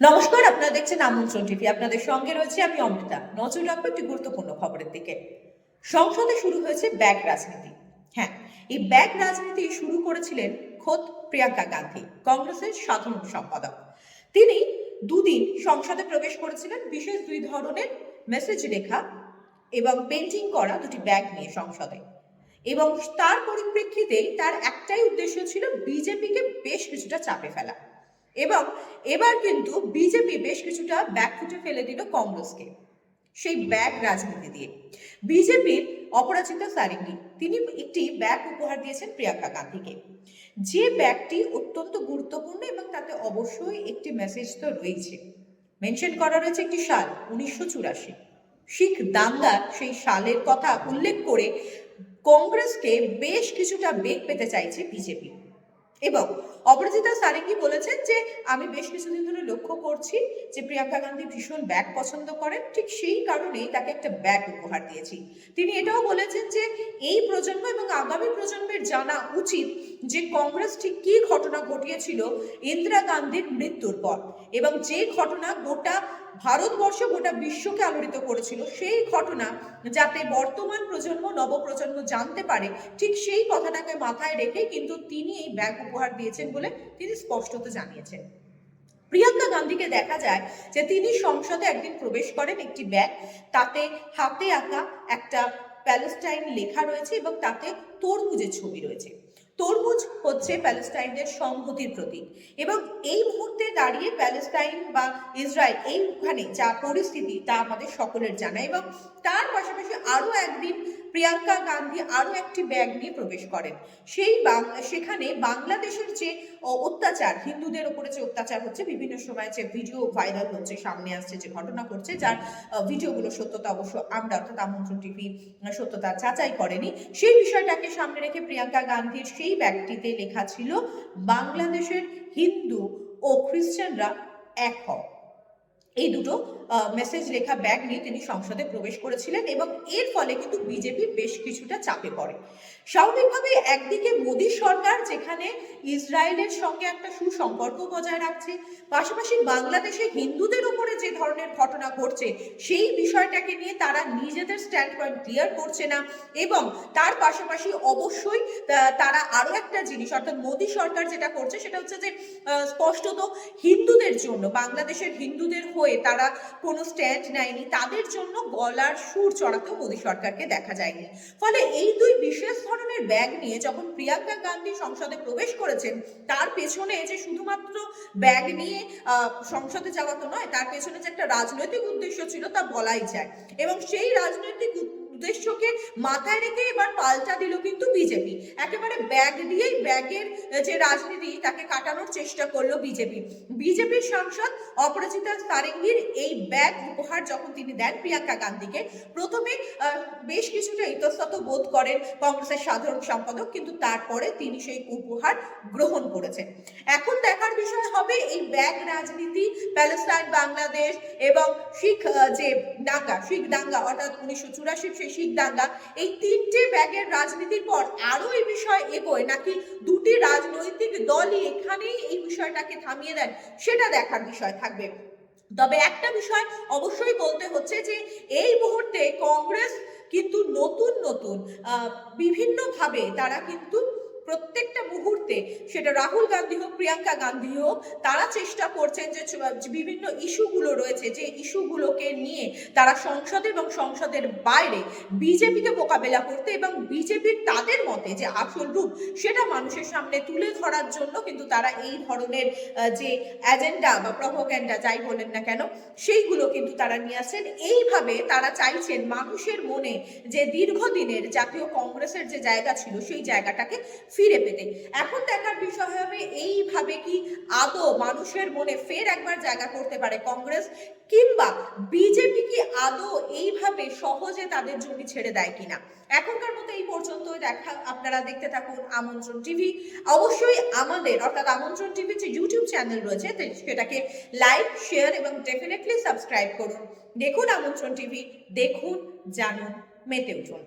নমস্কার, আপনারা দেখছেন আমন্ত্রণ টিভি। আপনাদের সঙ্গে রয়েছে আমি অমৃতা। নজর রাখব একটি গুরুত্বপূর্ণ খবরের দিকে। সংসদে শুরু হয়েছে ব্যাগ রাজনীতি। হ্যাঁ এই ব্যাগ রাজনীতি শুরু করেছিলেন খোদ প্রিয়াঙ্কা গান্ধী, কংগ্রেসের সাধারণ সম্পাদক। তিনি দুদিন সংসদে প্রবেশ করেছিলেন। বিশেষ দুই ধরনের মেসেজ লেখা এবং পেন্টিং করা দুটি ব্যাগ নিয়ে সংসদে। এবং তার পরিপ্রেক্ষিতে তার একটাই উদ্দেশ্য ছিল, বিজেপিকে বেশ কিছুটা চাপে ফেলা। এবং এবার কিন্তু বিজেপি বেশ কিছুটা ব্যাগ ফুটে ফেলে দিল কংগ্রেসকে, সেই ব্যাগ রাজনীতি দিয়ে। বিজেপির অপরাজিতা সারিঙ্গি, তিনি একটি ব্যাগ উপহার দিয়েছেন প্রিয়াঙ্কা গান্ধীকে। যে ব্যাগটি অত্যন্ত গুরুত্বপূর্ণ এবং তাতে অবশ্যই একটি মেসেজ তো রয়েছে। মেনশন করা রয়েছে একটি সাল, উনিশশো চুরাশি। শিখ দাঙ্গার সেই সালের কথা উল্লেখ করে কংগ্রেসকে বেশ কিছুটা বেগ পেতে চাইছে বিজেপি। এবং অপরাজিতা সারেঙ্গি বলেছেন যে, আমি বেশ কিছুদিন ধরে লক্ষ্য করছি যে, প্রিয়াঙ্কা গান্ধী ভীষণ ব্যাগ পছন্দ করেন। ঠিক সেই কারণেই তাকে একটা ব্যাগ উপহার দিয়েছি। তিনি এটাও বলেছেন যে, এই প্রজন্ম এবং আগামী প্রজন্মের জানা উচিত যে, কংগ্রেস ঠিক কী ঘটনা ঘটিয়েছিল ইন্দিরা গান্ধীর মৃত্যুর পর এবং যে ঘটনা গোটা ভারতবর্ষ, গোটা বিশ্বকে আলোড়িত করেছিল, সেই ঘটনা যাতে বর্তমান প্রজন্ম, নবপ্রজন্ম জানতে পারে, ঠিক সেই কথাটাকে মাথায় রেখে কিন্তু তিনি এই ব্যাগ উপহার দিয়েছেন বলে তিনি স্পষ্টত জানিয়েছেন। প্রিয়াঙ্কা গান্ধীকে দেখা যায় যে তিনি সংসদে একদিন প্রবেশ করেন একটি ব্যাগ, তাতে হাতে আঁকা একটা প্যালেস্টাইন লেখা রয়েছে এবং তাতে তরমুজের ছবি রয়েছে। তরমুজ হচ্ছে প্যালেস্টাইনদের সংহতির প্রতীক এবং এই মুহূর্তে দাঁড়িয়ে প্যালেস্টাইন বা ইসরায়েল এইখানে যা পরিস্থিতি তা আমাদের সকলের জানা এবং তার পাশাপাশি আরও একদিন প্রিয়াঙ্কা গান্ধী আরও একটি ব্যাগ নিয়ে প্রবেশ করেন। সেই সেখানে বাংলাদেশের যে অত্যাচার, হিন্দুদের উপরে যে অত্যাচার হচ্ছে, বিভিন্ন সময় যে ভিডিও ভাইরাল হচ্ছে, সামনে আসছে যে ঘটনা ঘটছে, যার ভিডিওগুলো সত্যতা অবশ্য আমরা অর্থাৎ আমন্ত্রণ টিভি সত্যতা যাচাই করেনি। সেই বিষয়টাকে সামনে রেখে প্রিয়াঙ্কা গান্ধীর সেই ব্যাগটিতে লেখা ছিল, বাংলাদেশের হিন্দু ও খ্রিস্টানরা এক হও। এই দুটো মেসেজ লেখা ব্যাগ নিয়ে তিনি সংসদে প্রবেশ করেছিলেন এবং এর ফলে কিন্তু বিজেপি বেশ কিছুটা চাপে পড়ে। স্বাভাবিকভাবে একদিকে মোদী সরকার যেখানে ইসরায়েলের সঙ্গে একটা সুসম্পর্ক বজায় রাখছে। পাশাপাশি বাংলাদেশে হিন্দুদের উপরে যে ধরনের ঘটনা ঘটছে, সেই বিষয়টাকে নিয়ে তারা নিজেদের স্ট্যান্ড পয়েন্ট ক্লিয়ার করছে না এবং তার পাশাপাশি অবশ্যই তারা আরও একটা জিনিস, অর্থাৎ মোদী সরকার যেটা করছে সেটা হচ্ছে যে স্পষ্টত হিন্দুদের জন্য, বাংলাদেশের হিন্দুদের হয়ে তারা কোনো স্ট্যান্ড নেয়নি, তাদের জন্য গলার সুর চড়াতেও মোদী সরকারকে দেখা যায়নি। ফলে এই দুই বিশেষ ধরনের ব্যাগ নিয়ে যখন প্রিয়াঙ্কা গান্ধী সংসদে প্রবেশ করেছেন, তার পেছনে যে শুধুমাত্র ব্যাগ নিয়ে সংসদে যাওয়া তো নয়, তার পেছনে যে একটা রাজনৈতিক উদ্দেশ্য ছিল তা বলাই যায়। এবং সেই রাজনৈতিক উদ্দেশ্যকে মাথায় রেখে এবার পাল্টা দিল কিন্তু বিজেপি। একেবারে ব্যাগ দিয়েই ব্যাগের যে রাজনীতি, তাকে কাটানোর চেষ্টা করল বিজেপি। বিজেপির সাংসদ অপরাজিতা সারেঙ্গির এই ব্যাগ উপহার যখন তিনি দেন প্রিয়াঙ্কা গান্ধীকে, প্রথমে বেশ কিছুটা ইতস্তত বোধ করেন কংগ্রেসের সাধারণ সম্পাদক, কিন্তু তারপরে তিনি সেই উপহার গ্রহণ করেছেন। এখন দেখার বিষয় হবে এই ব্যাগ রাজনীতি, প্যালেস্টাইন বাংলাদেশ এবং শিখ যে দাঙ্গা শিখ দাঙ্গা অর্থাৎ উনিশশো চুরাশির শিখ দাঙ্গা এই তিনটে ব্যাগের রাজনীতির পর আরও এই বিষয় এগোয় নাকি দুটি রাজনৈতিক দলই এখানেই এই বিষয়টাকে থামিয়ে দেন, সেটা দেখার বিষয় থাকবে। তবে একটা বিষয় অবশ্যই বলতে হচ্ছে যে, এই মুহূর্তে কংগ্রেস কিন্তু নতুন নতুন বিভিন্নভাবে তারা কিন্তু প্রত্যেকটা মুহূর্তে সেটা রাহুল গান্ধী হোক, প্রিয়াঙ্কা গান্ধী হোক, তারা চেষ্টা করছেন যে বিভিন্ন ইস্যুগুলো রয়েছে, যে ইস্যুগুলোকে নিয়ে তারা সংসদে এবং সংসদের বাইরে বিজেপিকে মোকাবেলা করতে এবং বিজেপির তাদের মতে যে আসল রূপ সেটা মানুষের সামনে তুলে ধরার জন্য কিন্তু তারা এই ধরনের যে এজেন্ডা বা প্রভোগ্যান্ডা যাই বলেন না কেন, সেইগুলো কিন্তু তারা নিয়ে আসছেন। এইভাবে তারা চাইছেন মানুষের মনে যে দীর্ঘদিনের জাতীয় কংগ্রেসের যে জায়গা ছিল, সেই জায়গাটাকে ফিরে পেতে। এখন দেখার বিষয় হবে এইভাবে কি আদৌ মানুষের মনে ফের একবার জায়গা করতে পারে কংগ্রেস? কিংবা বিজেপি কি আদৌ এইভাবে সহজে তাদের জমি ছেড়ে দেয় কিনা? এখনকার মতো এই পর্যন্ত দেখা, আপনারা দেখতে থাকুন আমন্ত্রণ টিভি। অবশ্যই আমাদের, অর্থাৎ আমন্ত্রণ টিভি যে ইউটিউব চ্যানেল রয়েছে সেটাকে লাইক শেয়ার এবং ডেফিনেটলি সাবস্ক্রাইব করুন। দেখুন আমন্ত্রণ টিভি, দেখুন, জানুন, মেতে উঠুন।